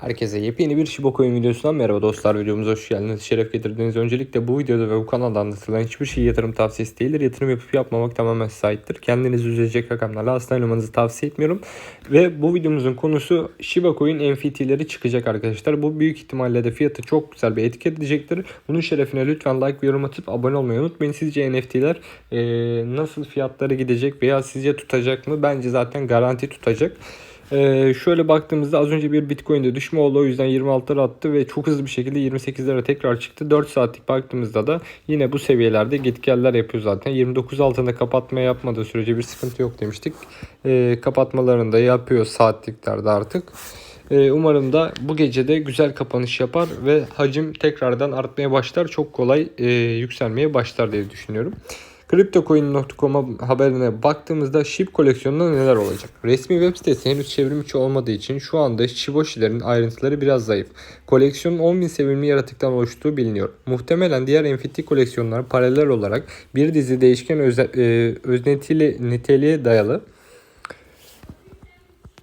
Herkese yepyeni bir Shiba Coin videosundan merhaba dostlar. Videomuza hoş geldiniz. Şeref getirdiniz. Öncelikle bu videoda ve bu kanalda anlatılan hiçbir şey yatırım tavsiyesi değildir. Yatırım yapıp yapmamak tamamen size aittir. Kendinizi üzecek rakamlarla asla oynamanızı tavsiye etmiyorum. Ve bu videomuzun konusu Shiba Coin NFT'leri çıkacak arkadaşlar. Bu büyük ihtimalle de fiyatı çok güzel bir etki edecektir. Bunun şerefine lütfen like ve yorum atıp abone olmayı unutmayın. Sizce NFT'ler e, nasıl fiyatları gidecek veya sizce tutacak mı? Bence zaten garanti tutacak. Ee, şöyle baktığımızda az önce bir Bitcoin'de düşme oldu. O yüzden 26 lira attı ve çok hızlı bir şekilde 28 lira tekrar çıktı. 4 saatlik baktığımızda da yine bu seviyelerde gitgeller yapıyor zaten. 29 altında kapatma yapmadığı sürece bir sıkıntı yok demiştik. Ee, kapatmalarını da yapıyor saatliklerde artık. Ee, umarım da bu gece de güzel kapanış yapar ve hacim tekrardan artmaya başlar. Çok kolay e, yükselmeye başlar diye düşünüyorum. CryptoCoin.com'a haberine baktığımızda SHIB koleksiyonunda neler olacak? Resmi web sitesi henüz çevrim içi olmadığı için şu anda Shiboshi'lerin ayrıntıları biraz zayıf. Koleksiyonun 10.000 sevimli yaratıktan oluştuğu biliniyor. Muhtemelen diğer NFT koleksiyonlar paralel olarak bir dizi değişken öze, e, öznetili niteliğe dayalı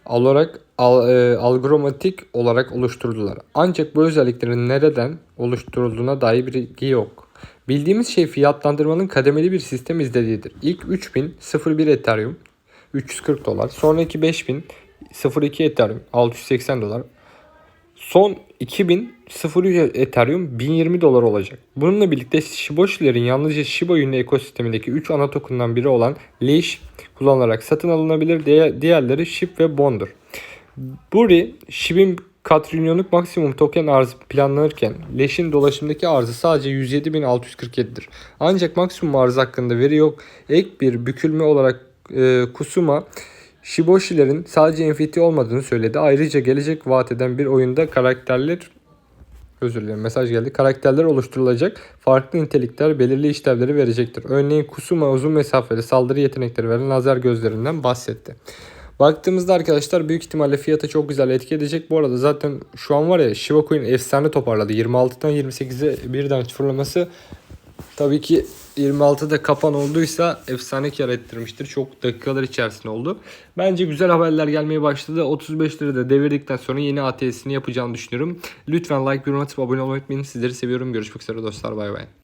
olarak al, e, algoritmatik olarak oluşturdular. Ancak bu özelliklerin nereden oluşturulduğuna dair bir bilgi yok. Bildiğimiz şey fiyatlandırmanın kademeli bir sistem izlediğidir. İlk 3000 01 Ethereum 340 dolar. Sonraki 5000 02 Ethereum 680 dolar. Son 2000 03 Ethereum 1020 dolar olacak. Bununla birlikte Shiboshi'lerin yalnızca Shiba Inu ekosistemindeki 3 ana token'dan biri olan Leash kullanılarak satın alınabilir. Diğerleri SHIB ve Bond'dur. Buri, SHIB'in katrilyonluk maksimum token arzı planlanırken Leş'in dolaşımdaki arzı sadece 107.647'dir. Ancak maksimum arz hakkında veri yok. Ek bir bükülme olarak e, Kusuma Shiboshi'lerin sadece NFT olmadığını söyledi. Ayrıca gelecek vaat eden bir oyunda karakterler özür dilerim mesaj geldi. Karakterler oluşturulacak. Farklı nitelikler belirli işlevleri verecektir. Örneğin Kusuma uzun mesafeli saldırı yetenekleri veren lazer gözlerinden bahsetti. Baktığımızda arkadaşlar büyük ihtimalle fiyata çok güzel etki edecek. Bu arada zaten şu an var ya Shiba Coin efsane toparladı. 26'dan 28'e birden fırlaması tabii ki 26'da kapan olduysa efsane kar ettirmiştir. Çok dakikalar içerisinde oldu. Bence güzel haberler gelmeye başladı. 35 lirada devirdikten sonra yeni ATS'ini yapacağını düşünüyorum. Lütfen like, yorum atıp abone olmayı unutmayın. Sizleri seviyorum. Görüşmek üzere dostlar. Bay bay.